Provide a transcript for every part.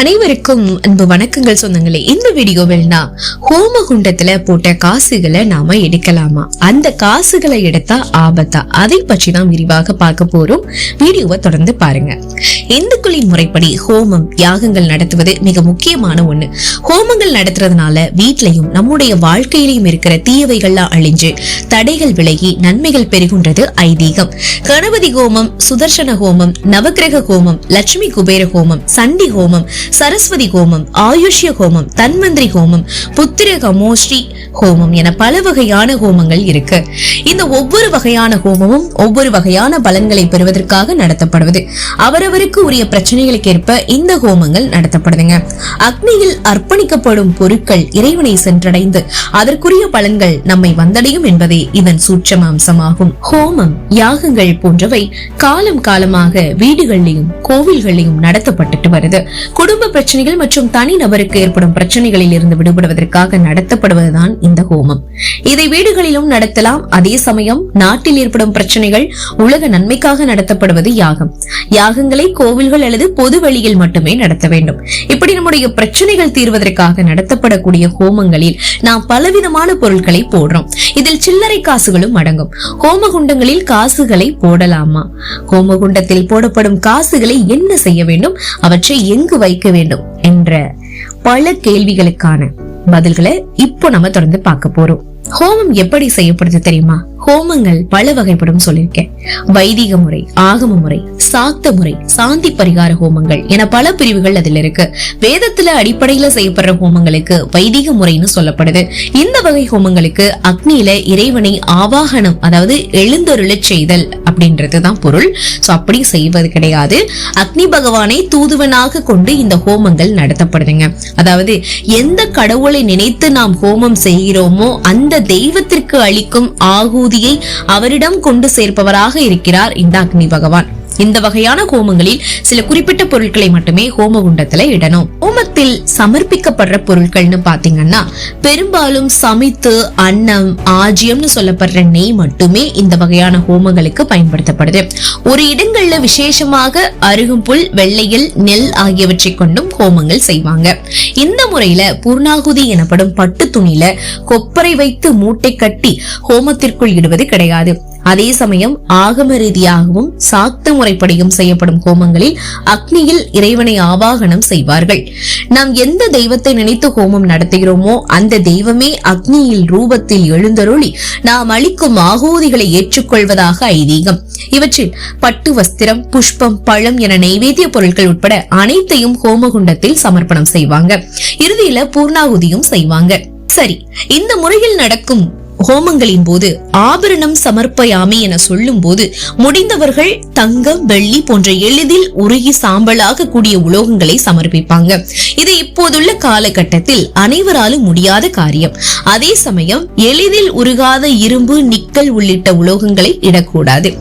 அனைவருக்கும் அன்பு வணக்கங்கள் சொந்தங்களே. இந்த வீடியோவில் நான் ஹோமகுண்டத்துல போட்ட காசுகளை நாம எடுக்கலாமா? அந்த காசுகளை எடுத்தா ஆபத்தா? அதை பற்றி தான் விரிவாக பார்க்க போறோம். வீடியோவை தொடர்ந்து பாருங்க. இந்துக்களின் முறைப்படி ஹோமம் யாகங்கள் நடத்துவது மிக முக்கியமான ஒண்ணு. ஹோமங்கள் நடத்துறதுனால வீட்லயும் நம்முடைய வாழ்க்கையிலையும் இருக்கிற தீயவைகள்லாம் அழிஞ்சு தடைகள் விலகி நன்மைகள் பெருகுன்றது ஐதீகம். கணபதி ஹோமம் சுதர்சன ஹோமம் நவக்கிரக ஹோமம் லட்சுமி குபேர ஹோமம் சண்டி ஹோமம் சரஸ்வதி ஹோமம் ஆயுஷ்ய ஹோமம் தன்வந்திரி ஹோமம் புத்திர கமோஸ்ரீ ஹோமம் என பல வகையான ஹோமங்கள் இருக்கு. இந்த ஒவ்வொரு வகையான ஹோமமும் ஒவ்வொரு வகையான பலன்களை பெறுவதற்காக நடத்தப்படுவது. அவரவருக்கு உரிய பிரச்சனைகளுக்கு ஏற்ப இந்த ஹோமங்கள் நடத்தப்படுதுங்க. அக்னியில் அர்ப்பணிக்கப்படும் பொருட்கள் இறைவனை சென்றடைந்து அதற்குரிய பலன்கள் நம்மை வந்தடையும் என்பதே இதன் சூட்சம அம்சமாகும். ஹோமம் யாகங்கள் போன்றவை காலம் காலமாக வீடுகளிலும் கோவில்களிலும் நடத்தப்பட்டுட்டு வருது. குடும்ப பிரச்சனைகள் மற்றும் தனிநபருக்கு ஏற்படும் பிரச்சனைகளில் இருந்து விடுபடுவதற்காக நடத்தப்படுவதுதான் இந்த ஹோமம். இதை வீடுகளிலும் நடத்தலாம். அதே சமயம் நாட்டில் ஏற்படும் பிரச்சனைகள் உலக நன்மைக்காக நடத்தப்படுவது யாகம். யாகங்களை கோவில்கள் அல்லது பொது வழியில் மட்டுமே நடத்த வேண்டும். இப்படி நம்முடைய பிரச்சனைகள் தீர்வதற்காக நடத்தப்படக்கூடிய ஹோமங்களில் நாம் பலவிதமான பொருட்களை போடுறோம். இதில் சில்லறை காசுகளும் அடங்கும். ஹோமகுண்டங்களில் காசுகளை போடலாமா? ஹோமகுண்டத்தில் போடப்படும் காசுகளை என்ன செய்ய வேண்டும்? அவற்றை எங்கு வைக்க வேண்டும் என்ற பல கேள்விகளுக்கான பதில்களை இப்போ நம்ம தொடர்ந்து பார்க்க போறோம். ஹோமம் எப்படி செய்யப்படுது தெரியுமா? ஹோமங்கள் பல வகைப்படும் சொல்லியிருக்கேன். வைதிக முறை ஆகம முறை சாக்த முறை சாந்தி பரிகார ஹோமங்கள் என பல பிரிவுகள் அதில் இருக்கு. வேதத்துல அடிப்படையில செய்யப்படுற ஹோமங்களுக்கு வைதிக முறைன்னு சொல்லப்படுது. இந்த வகை ஹோமங்களுக்கு அக்னியில இறைவனை ஆவாகனம் அதாவது எழுந்தருளச் செய்தல் அப்படின்றதுதான் பொருள். சோ அப்படி செய்வது கிடையாது. அக்னி பகவானை தூதுவனாக கொண்டு இந்த ஹோமங்கள் நடத்தப்படுதுங்க. அதாவது எந்த கடவுளை நினைத்து நாம் ஹோமம் செய்கிறோமோ அந்த தெய்வத்திற்கு அளிக்கும் ஆகூதியை அவரிடம் கொண்டு சேர்ப்பவராக இருக்கிறார் இந்த அக்னி பகவான். இந்த வகையான ஹோமங்களில் சில குறிப்பிட்ட பொருட்களை மட்டுமே ஹோம குண்டத்துல இடணும். ஹோமத்தில் சமர்ப்பிக்கப்படுற பொருட்கள்னு பாத்தீங்கன்னா பெரும்பாலும் சமைத்து அன்னம் ஆஜியம்னு சொல்லப்படுற நெய் மட்டுமே இந்த வகையான ஹோமங்களுக்கு பயன்படுத்தப்படுது. ஒரு இடங்கள்ல விசேஷமாக அருகும்புல் வெள்ளையில் நெல் ஆகியவற்றை கொண்டும் ஹோமங்கள் செய்வாங்க. இந்த முறையில பூர்ணாகுதி எனப்படும் பட்டு துணியில கொப்பரை வைத்து மூட்டை கட்டி ஹோமத்திற்குள் இடுவது கிடையாது. அதே சமயம் ஆகம ரீதியாகவும் சாக்த முறைப்படியும் செய்யப்படும் ஹோமங்களில் அக்னியில் இறைவனை ஆவாகனம் செய்வார்கள். நாம் எந்த தெய்வத்தை நினைத்து ஹோமம் நடத்துகிறோமோ அந்த தெய்வமே அக்னியில் ரூபத்தில் எழுந்தருளி நாம் அளிக்கும் ஆகூதிகளை ஏற்றுக்கொள்வதாக ஐதீகம். இவற்றில் பட்டு வஸ்திரம் புஷ்பம் பழம் என நைவேத்திய பொருட்கள் உட்பட அனைத்தையும் ஹோமகுண்டத்தில் சமர்ப்பணம் செய்வாங்க. இறுதியில பூர்ணாகுதியும் செய்வாங்க. சரி இந்த முறையில் நடக்கும் ஹோமங்களின் போது ஆபரணம் சமர்ப்பயாமி என சொல்லும் போது முடிந்தவர்கள் தங்கம் வெள்ளி போன்ற எளிதில் உருகி சாம்பலாக கூடிய உலோகங்களை சமர்ப்பிப்பாங்க. இது இப்போதுள்ள காலகட்டத்தில் அனைவராலும் முடியாத காரியம். அதே சமயம் எளிதில் உருகாத இரும்பு நிக்கல் உள்ளிட்ட உலோகங்களை இடக்கூடாது.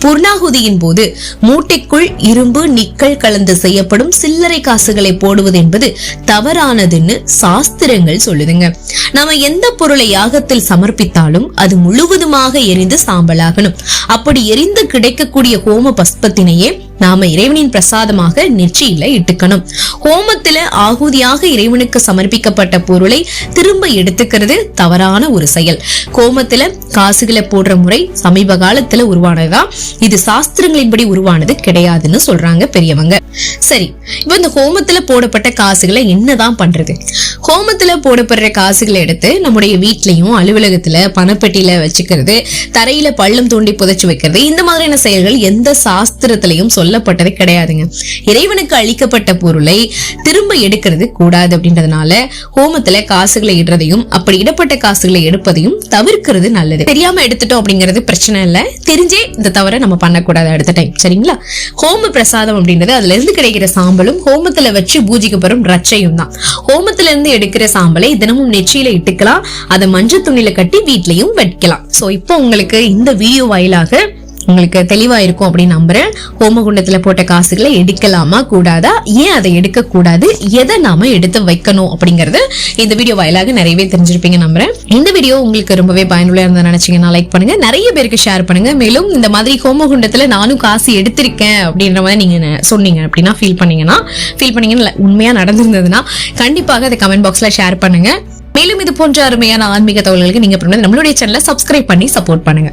பூர்ணாகுதியின் போது மூட்டைக்குள் இரும்பு நிக்கல் கலந்து செய்யப்படும் சில்லறை காசுகளை போடுவது என்பது தவறானதுன்னு சாஸ்திரங்கள் சொல்லுதுங்க. நாம எந்த பொருளை யாகத்தில் சமர்ப்பித்தாலும் அது முழுவதுமாக எரிந்து சாம்பலாகணும். அப்படி எரிந்து கிடைக்கக்கூடிய ஹோம பஸ்பத்தினையே நாம இறைவனின் பிரசாதமாக நெற்றியில இட்டுக்கணும். ஹோமத்துல ஆகுதியாக இறைவனுக்கு சமர்ப்பிக்கப்பட்ட பொருளை திரும்ப எடுத்துக்கிறது தவறான ஒரு செயல். கோமத்துல காசுகளை போடுற முறை சமீப காலத்துல உருவானதுதான். இது சாஸ்திரங்களின்படி உருவானது கிடையாதுன்னு சொல்றாங்க பெரியவங்க. சரி இப்ப இந்த ஹோமத்துல போடப்பட்ட காசுகளை என்னதான் பண்றது? ஹோமத்துல போடப்படுற காசுகளை எடுத்து நம்முடைய வீட்லயும் அலுவலகத்துல பணப்பெட்டியில வச்சுக்கிறது தரையில பள்ளம் தோண்டி புதைச்சு வைக்கிறது இந்த மாதிரியான செயல்கள் எந்த சாஸ்திரத்திலையும் சொல்லப்பட்டது கிடையாதுங்க. இறைவனுக்கு அளிக்கப்பட்ட பொருளை திரும்ப எடுக்கிறது கூடாது அப்படின்றதுனால ஹோமத்துல காசுகளை இடுறதையும் அப்படி இடப்பட்ட காசுகளை எடுப்பதையும் தவிர்க்கிறது நல்லது. தெரியாம எடுத்துட்டோம் அப்படிங்கிறது பிரச்சனை இல்லை. தெரிஞ்சே இந்த தவிர நம்ம பண்ணக்கூடாது அடுத்த டைம் சரிங்களா? ஹோம பிரசாதம் அப்படின்றது அதுல இருந்து கிடைக்கிற சாம்பலும் ஹோமத்துல வச்சு பூஜிக்கப்படும் ரச்சையும் தான். ஹோமத்துல இருந்து எடுக்கிற சாம்பலை தினமும் நெச்சியில இட்டுக்கலாம். அதை மஞ்சள் துணியில கட்டி வீட்லயும் வைக்கலாம். சோ இப்போ உங்களுக்கு இந்த வீடியோ வாயிலாக உங்களுக்கு தெளிவா இருக்கும் அப்படின்னு நம்புறேன். ஹோமகுண்டத்துல போட்ட காசுகளை எடுக்கலாமா கூடாதா? ஏன் அதை எடுக்க கூடாது எதை நாம எடுத்து வைக்கணும் அப்படிங்கறது இந்த வீடியோ வாயிலாக நிறையவே தெரிஞ்சிருப்பீங்க நம்புறேன். இந்த வீடியோ உங்களுக்கு ரொம்பவே பயனுள்ள இருந்தா நினைச்சீங்கன்னா லைக் பண்ணுங்க. நிறைய பேருக்கு ஷேர் பண்ணுங்க. மேலும் இந்த மாதிரி ஹோமகுண்டத்துல நானும் காசு எடுத்திருக்கேன் அப்படின்ற மாதிரி நீங்க சொன்னீங்க அப்படின்னா ஃபீல் பண்ணீங்கன்னா ஃபீல் பண்ணீங்கன்னு உண்மையாக உண்மையா நடந்திருந்ததுன்னா கண்டிப்பாக அதை கமெண்ட் பாக்ஸ்ல ஷேர் பண்ணுங்க. மேலும் இது போன்ற அருமையான ஆன்மீக தகவல்களுக்கு நீங்க நம்மளுடைய சேனலை சப்ஸ்கிரைப் பண்ணி சப்போர்ட் பண்ணுங்க.